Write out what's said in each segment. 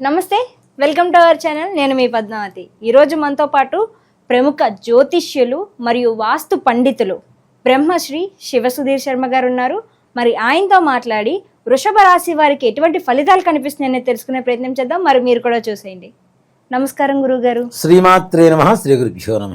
నమస్తే welcome to our channel. నేను మీ పద్మావతి. ఈరోజు మనతో పాటు ప్రముఖ జ్యోతిష్యులు మరియు వాస్తు పండితులు బ్రహ్మశ్రీ శివసుధీర్ శర్మ గారు ఉన్నారు. మరి ఆయనతో మాట్లాడి వృషభ రాశి వారికి ఎటువంటి ఫలితాలు కనిపిస్తున్నాయని తెలుసుకునే ప్రయత్నం చేద్దాం. మరి మీరు కూడా చూసేయండి. నమస్కారం గురుగారు. శ్రీమాత్రే నమ శ్రీ గురుభ్యో నమ.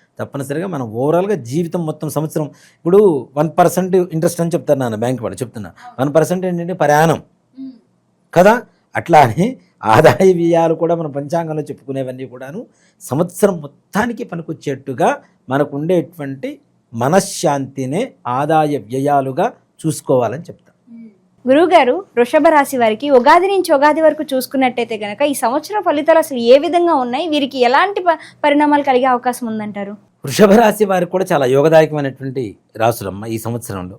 తప్పనిసరిగా మనం ఓవరాల్గా జీవితం మొత్తం సంవత్సరం ఇప్పుడు వన్ పర్సెంట్ ఇంట్రెస్ట్ అని చెప్తారు నాన్న బ్యాంక్ వాడు చెప్తున్నా. వన్ పర్సెంట్ ఏంటంటే ప్రయాణం. కదా? అట్లానే ఆదాయ వ్యయాలు కూడా మన పంచాంగంలో చెప్పుకునేవన్నీ కూడాను సంవత్సరం మొత్తానికి పనికొచ్చేట్టుగా మనకు ఉండేటువంటి మనశ్శాంతినే ఆదాయ వ్యయాలుగా చూసుకోవాలని చెప్తాను గురువుగారు వృషభ రాశి వారికి ఉగాది నుంచి ఉగాది వరకు చూసుకున్నట్టయితే గనక ఈ సంవత్సరం ఫలితాలు అసలు ఏ విధంగా ఉన్నాయి? వీరికి ఎలాంటి ప- పరిణామాలు కలిగే అవకాశం ఉందంటారు? వృషభ రాశి వారికి కూడా చాలా యోగదాయకమైనటువంటి రాసులమ్మ ఈ సంవత్సరంలో.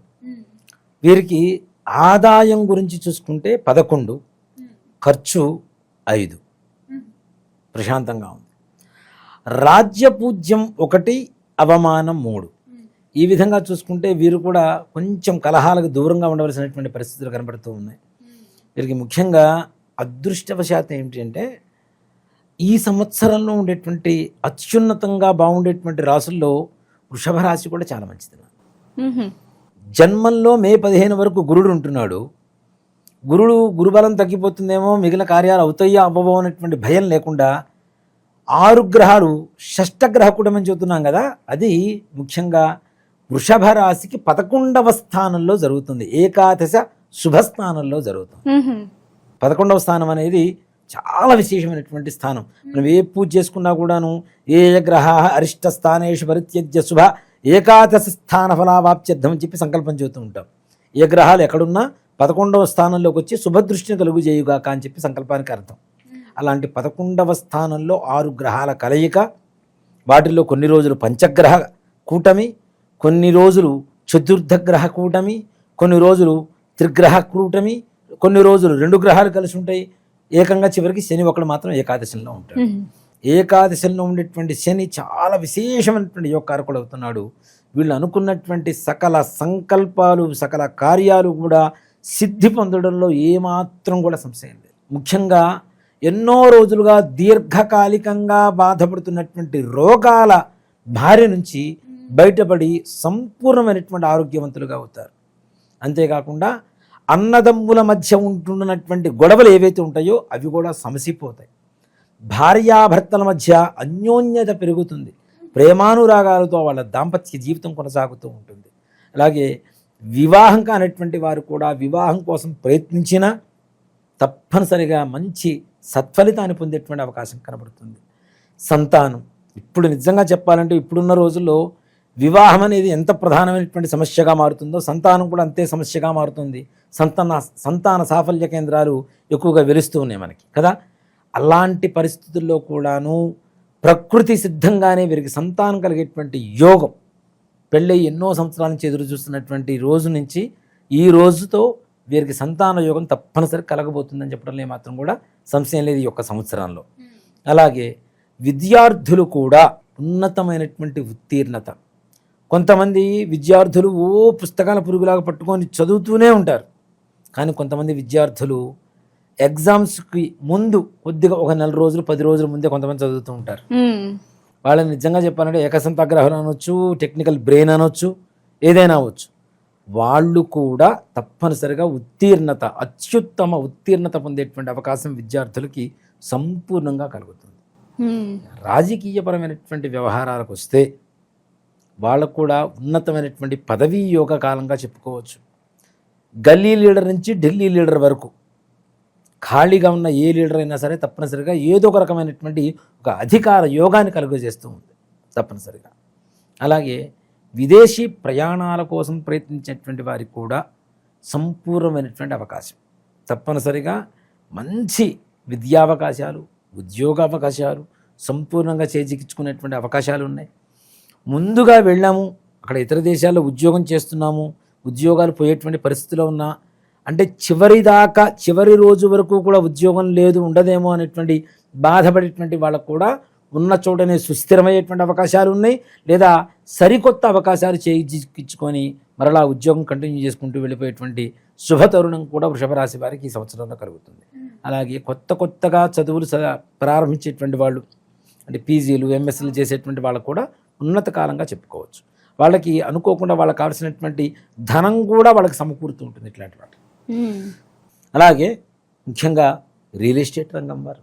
వీరికి ఆదాయం గురించి చూసుకుంటే పదకొండు ఖర్చు ఐదు. ప్రశాంతంగా ఉంది. రాజ్యపూజ్యం ఒకటి అవమానం మూడు. ఈ విధంగా చూసుకుంటే వీరు కూడా కొంచెం కలహాలకు దూరంగా ఉండవలసినటువంటి పరిస్థితులు కనబడుతూ ఉన్నాయి. వీరికి ముఖ్యంగా అదృష్టవశాత్తు ఏమిటి అంటే ఈ సంవత్సరంలో ఉండేటువంటి అత్యున్నతంగా బాగుండేటువంటి రాసుల్లో వృషభ రాశి కూడా చాలా మంచిది. జన్మంలో మే పదిహేను వరకు గురుడు ఉంటున్నాడు గురుడు గురుబలం తగ్గిపోతుందేమో మిగిలిన కార్యాలు అవుతాయో అవ్వవో అనేటువంటి భయం లేకుండా ఆరు గ్రహాలు షష్టగ్రహ కూటమని చెబుతున్నాం కదా అది ముఖ్యంగా వృషభ రాశికి పదకొండవ స్థానంలో జరుగుతుంది ఏకాదశ శుభస్థానంలో జరుగుతుంది. పదకొండవ స్థానం అనేది చాలా విశేషమైనటువంటి స్థానం. మనం ఏ పూజ చేసుకున్నా కూడాను ఏ గ్రహ అరిష్ట స్థానేషు పరిత్యజ్య శుభ ఏకాదశ స్థాన ఫలావాప్త్యర్థం అని చెప్పి సంకల్పం చెబుతూ ఉంటాం. ఏ గ్రహాలు ఎక్కడున్నా పదకొండవ స్థానంలోకి వచ్చి శుభదృష్టిని కలుగు చేయుగాక అని చెప్పి సంకల్పానికి అర్థం. అలాంటి పదకొండవ స్థానంలో ఆరు గ్రహాల కలయిక వాటిల్లో కొన్ని రోజులు పంచగ్రహ కూటమి కొన్ని రోజులు చతుర్థ గ్రహ కూటమి కొన్ని రోజులు త్రిగ్రహ కూటమి కొన్ని రోజులు రెండు గ్రహాలు కలిసి ఉంటాయి. ఏకంగా చివరికి శని ఒకడు మాత్రం ఏకాదశంలో ఉంటాడు. ఏకాదశంలో ఉండేటువంటి శని చాలా విశేషమైనటువంటి యోగకారకుడు అవుతున్నాడు. వీళ్ళు అనుకున్నటువంటి సకల సంకల్పాలు సకల కార్యాలు కూడా సిద్ధి పొందడంలో ఏమాత్రం కూడా సంశయం లేదు. ముఖ్యంగా ఎన్నో రోజులుగా దీర్ఘకాలికంగా బాధపడుతున్నటువంటి రోగాల బారి నుంచి బయటపడి సంపూర్ణమైనటువంటి ఆరోగ్యవంతులుగా అవుతారు. అంతేకాకుండా అన్నదమ్ముల మధ్య ఉంటున్నటువంటి గొడవలు ఏవైతే ఉంటాయో అవి కూడా సమసిపోతాయి. భార్యాభర్తల మధ్య అన్యోన్యత పెరుగుతుంది. ప్రేమానురాగాలతో వాళ్ళ దాంపత్య జీవితం కొనసాగుతూ ఉంటుంది. అలాగే వివాహం కానటువంటి వారు కూడా వివాహం కోసం ప్రయత్నించినా తప్పనిసరిగా మంచి సత్ఫలితాన్ని పొందేటువంటి అవకాశం కనబడుతుంది. సంతానం. ఇప్పుడు నిజంగా చెప్పాలంటే ఇప్పుడున్న రోజుల్లో వివాహం అనేది ఎంత ప్రధానమైనటువంటి సమస్యగా మారుతుందో సంతానం కూడా అంతే సమస్యగా మారుతుంది. సంతాన సంతాన సాఫల్య కేంద్రాలు ఎక్కువగా వెలుస్తూ ఉన్నాయి మనకి కదా? అలాంటి పరిస్థితుల్లో కూడాను ప్రకృతి సిద్ధంగానే వీరికి సంతానం కలిగేటువంటి యోగం. పెళ్ళై ఎన్నో సంవత్సరాల నుంచి ఎదురు చూస్తున్నటువంటి రోజు నుంచి ఈ రోజుతో వీరికి సంతాన యోగం తప్పనిసరి కలగబోతుందని చెప్పడంలో మాత్రం కూడా సంశయం లేదు ఈ యొక్క సంవత్సరంలో. అలాగే విద్యార్థులు కూడా ఉన్నతమైనటువంటి ఉత్తీర్ణత కొంతమంది విద్యార్థులు ఓ పుస్తకాల పురుగులాగా పట్టుకొని చదువుతూనే ఉంటారు. కానీ కొంతమంది విద్యార్థులు ఎగ్జామ్స్కి ముందు కొద్దిగా ఒక నెల రోజులు పది రోజుల ముందే కొంతమంది చదువుతూ ఉంటారు. వాళ్ళని నిజంగా చెప్పాలంటే ఏకసంతాగ్రహం అనొచ్చు టెక్నికల్ బ్రెయిన్ అనొచ్చు ఏదైనా అవ్వచ్చు. వాళ్ళు కూడా తప్పనిసరిగా ఉత్తీర్ణత అత్యుత్తమ ఉత్తీర్ణత పొందేటువంటి అవకాశం విద్యార్థులకి సంపూర్ణంగా కలుగుతుంది. రాజకీయపరమైనటువంటి వ్యవహారాలకు వస్తే వాళ్ళకు కూడా ఉన్నతమైనటువంటి పదవీ యోగ కాలంగా చెప్పుకోవచ్చు. గల్లీ లీడర్ నుంచి ఢిల్లీ లీడర్ వరకు ఖాళీగా ఉన్న ఏ లీడర్ అయినా సరే తప్పనిసరిగా ఏదో ఒక రకమైనటువంటి ఒక అధికార యోగాన్ని కలుగజేస్తూ ఉంది తప్పనిసరిగా. అలాగే విదేశీ ప్రయాణాల కోసం ప్రయత్నించేటువంటి వారికి కూడా సంపూర్ణమైనటువంటి అవకాశం. తప్పనిసరిగా మంచి విద్యావకాశాలు ఉద్యోగ అవకాశాలు సంపూర్ణంగా చేజిక్కించుకునేటువంటి అవకాశాలు ఉన్నాయి. ముందుగా వెళ్ళాము. అక్కడ ఇతర దేశాల్లో ఉద్యోగం చేస్తున్నాము. ఉద్యోగాలు పోయేటువంటి పరిస్థితిలో ఉన్నా. అంటే చివరి దాకా చివరి రోజు వరకు కూడా ఉద్యోగం లేదు ఉండదేమో అనేటువంటి బాధపడేటువంటి వాళ్ళకు కూడా ఉన్న చోటనే సుస్థిరమయ్యేటువంటి అవకాశాలు ఉన్నాయి. లేదా సరికొత్త అవకాశాలు చేయించుకొని మరలా ఉద్యోగం కంటిన్యూ చేసుకుంటూ వెళ్ళిపోయేటువంటి శుభ తరుణం కూడా వృషభరాశి వారికి ఈ సంవత్సరంలో కలుగుతుంది. అలాగే కొత్త కొత్తగా చదువులు ప్రారంభించేటువంటి వాళ్ళు అంటే పీజీలు ఎంఎస్సీలు చేసేటువంటి వాళ్ళకు కూడా ఉన్నత కాలంగా చెప్పుకోవచ్చు. వాళ్ళకి అనుకోకుండా వాళ్ళకి కావాల్సినటువంటి ధనం కూడా వాళ్ళకి సమకూరుతూ ఉంటుంది ఇట్లాంటి వాటి అలాగే ముఖ్యంగా రియల్ ఎస్టేట్ రంగం వారు.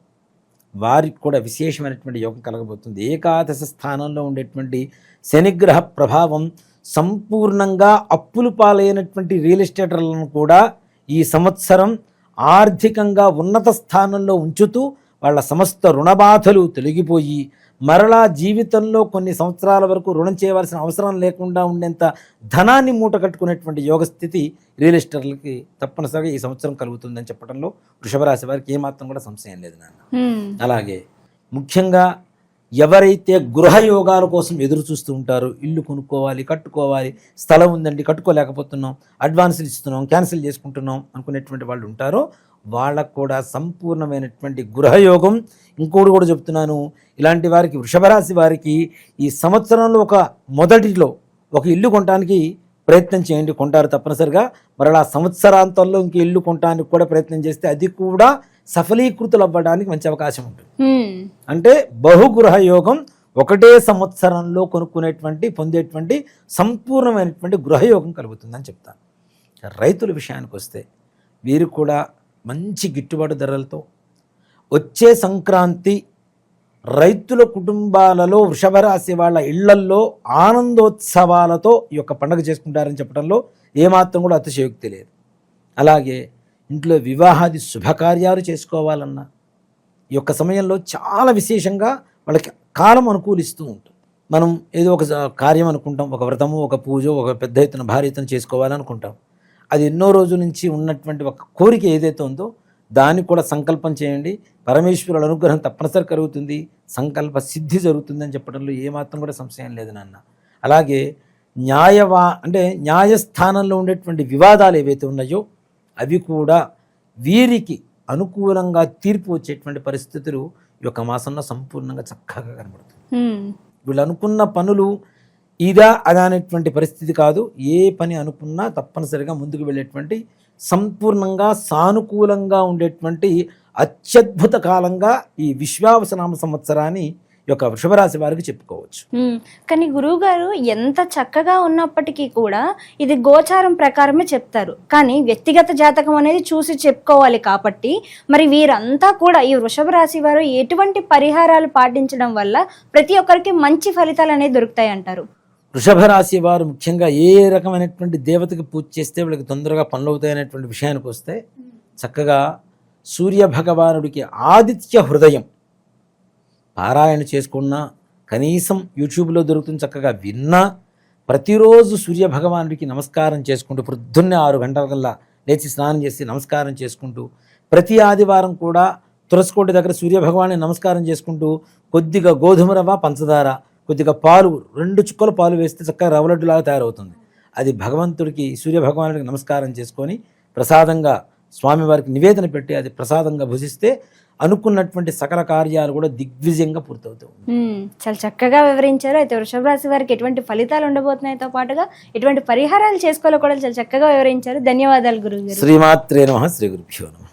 వారికి కూడా విశేషమైనటువంటి యోగం కలగబోతుంది. ఏకాదశ స్థానంలో ఉండేటువంటి శనిగ్రహ ప్రభావం సంపూర్ణంగా అప్పులు పాలైనటువంటి రియల్ ఎస్టేటర్లను కూడా ఈ సంవత్సరం ఆర్థికంగా ఉన్నత స్థానంలో ఉంచుతూ వాళ్ళ సమస్త రుణబాధలు తొలగిపోయి మరలా జీవితంలో కొన్ని సంవత్సరాల వరకు రుణం చేయవలసిన అవసరం లేకుండా ఉండేంత ధనాన్ని మూట కట్టుకునేటువంటి యోగ స్థితి రియల్ ఎస్టేట్లకి తప్పనిసరిగా ఈ సంవత్సరం కలుగుతుందని చెప్పడంలో వృషభ రాశి వారికి ఏమాత్రం కూడా సంశయం లేదు నాన్న. అలాగే ముఖ్యంగా ఎవరైతే గృహయోగాల కోసం ఎదురు చూస్తూ ఉంటారో ఇల్లు కొనుక్కోవాలి కట్టుకోవాలి స్థలం ఉందండి కట్టుకోలేకపోతున్నాం అడ్వాన్సులు ఇస్తున్నాం క్యాన్సిల్ చేసుకుంటున్నాం అనుకునేటువంటి వాళ్ళు ఉంటారో వాళ్ళకు కూడా సంపూర్ణమైనటువంటి గృహయోగం. ఇంకోటి కూడా చెప్తున్నాను ఇలాంటి వారికి వృషభ రాశి వారికి ఈ సంవత్సరంలో ఒక మొదటిలో ఒక ఇల్లు కొనడానికి ప్రయత్నం చేయండి. కొంటారు తప్పనిసరిగా. మరలా సంవత్సరాంతంలో ఇంక ఇల్లు కొనడానికి కూడా ప్రయత్నం చేస్తే అది కూడా సఫలీకృతులు అవ్వడానికి మంచి అవకాశం ఉంటుంది. అంటే బహుగృహ యోగం ఒకటే సంవత్సరంలో కొనుక్కునేటువంటి పొందేటువంటి సంపూర్ణమైనటువంటి గృహయోగం కలుగుతుందని చెప్తాను. రైతుల విషయానికి వస్తే వీరు కూడా మంచి గిట్టుబాటు ధరలతో వచ్చే సంక్రాంతి రైతుల కుటుంబాలలో వృషభరాశి వాళ్ళ ఇళ్ళల్లో ఆనందోత్సవాలతో ఈ యొక్క పండుగ చేసుకుంటారని చెప్పడంలో ఏమాత్రం కూడా అతిశయోక్తి లేదు. అలాగే ఇంట్లో వివాహాది శుభకార్యాలు చేసుకోవాలన్నా ఈ యొక్క సమయంలో చాలా విశేషంగా వాళ్ళకి కాలం అనుకూలిస్తూ ఉంటుంది. మనం ఏదో ఒక కార్యం అనుకుంటాం ఒక వ్రతము ఒక పూజ ఒక పెద్ద ఎత్తున భారీ ఎత్తున చేసుకోవాలనుకుంటాం. అది ఎన్నో రోజుల నుంచి ఉన్నటువంటి ఒక కోరిక ఏదైతే ఉందో దానికి కూడా సంకల్పం చేయండి. పరమేశ్వరుల అనుగ్రహం తప్పనిసరి కలుగుతుంది. సంకల్ప సిద్ధి జరుగుతుందని చెప్పడంలో ఏమాత్రం కూడా సంశయం లేదు నాన్న. అలాగే న్యాయవా అంటే న్యాయస్థానంలో ఉండేటువంటి వివాదాలు ఏవైతే ఉన్నాయో అవి కూడా వీరికి అనుకూలంగా తీర్పు వచ్చేటువంటి పరిస్థితులు ఈ యొక్క మాసంలో సంపూర్ణంగా చక్కగా కనబడుతుంది. వీళ్ళు అనుకున్న పనులు ఇదా అదా అనేటువంటి పరిస్థితి కాదు. ఏ పని అనుకున్నా తప్పనిసరిగా ముందుకు వెళ్ళేటువంటి సంపూర్ణంగా సానుకూలంగా ఉండేటువంటి అత్యద్భుత కాలంగా ఈ విశ్వావసనామ సంవత్సరాన్ని యొక్క వృషభరాశి వారికి చెప్పుకోవచ్చు. కానీ గురువు గారు ఎంత చక్కగా ఉన్నప్పటికీ కూడా ఇది గోచారం ప్రకారమే చెప్తారు. కానీ వ్యక్తిగత జాతకం అనేది చూసి చెప్పుకోవాలి కాబట్టి మరి వీరంతా కూడా ఈ వృషభ రాశి వారు ఎటువంటి పరిహారాలు పాటించడం వల్ల ప్రతి ఒక్కరికి మంచి ఫలితాలు అనేవి దొరుకుతాయి అంటారు వృషభ రాశి వారు ముఖ్యంగా ఏ రకమైనటువంటి దేవతకి పూజ చేస్తే వీళ్ళకి తొందరగా పనులు అవుతాయనేటువంటి విషయానికి వస్తే చక్కగా సూర్య భగవానుడికి ఆదిత్య హృదయం. పారాయణ చేసుకున్నా కనీసం యూట్యూబ్లో దొరుకుతుంది చక్కగా విన్నా ప్రతిరోజు సూర్య భగవానుడికి నమస్కారం చేసుకుంటూ పొద్దున్నే ఆరు గంటలకల్లా లేచి స్నానం చేసి నమస్కారం చేసుకుంటూ ప్రతి ఆదివారం కూడా తులసికోట దగ్గర సూర్యభగవాన్ని నమస్కారం చేసుకుంటూ కొద్దిగా గోధుమ రవ్వ పంచదార కొద్దిగా పాలు రెండు చుక్కల పాలు వేస్తే చక్కగా రవ్వలడ్డులాగా తయారవుతుంది. అది భగవంతుడికి సూర్య భగవానుడికి నమస్కారం చేసుకొని ప్రసాదంగా స్వామివారికి నివేదన పెట్టి అది ప్రసాదంగా భుజిస్తే అనుకున్నటువంటి సకల కార్యాలు కూడా దిగ్విజయంగా పూర్తవుతాయి. చాలా చక్కగా వివరించారు. అయితే వృషభ రాశి వారికి ఎటువంటి ఫలితాలు ఉండబోతున్నాయితో పాటుగా ఎటువంటి పరిహారాలు చేసుకోవాలో కూడా చాలా చక్కగా వివరించారు. ధన్యవాదాలు గురువు గారు శ్రీమాత్రే నమ. శ్రీ గురుభ్యో నమ.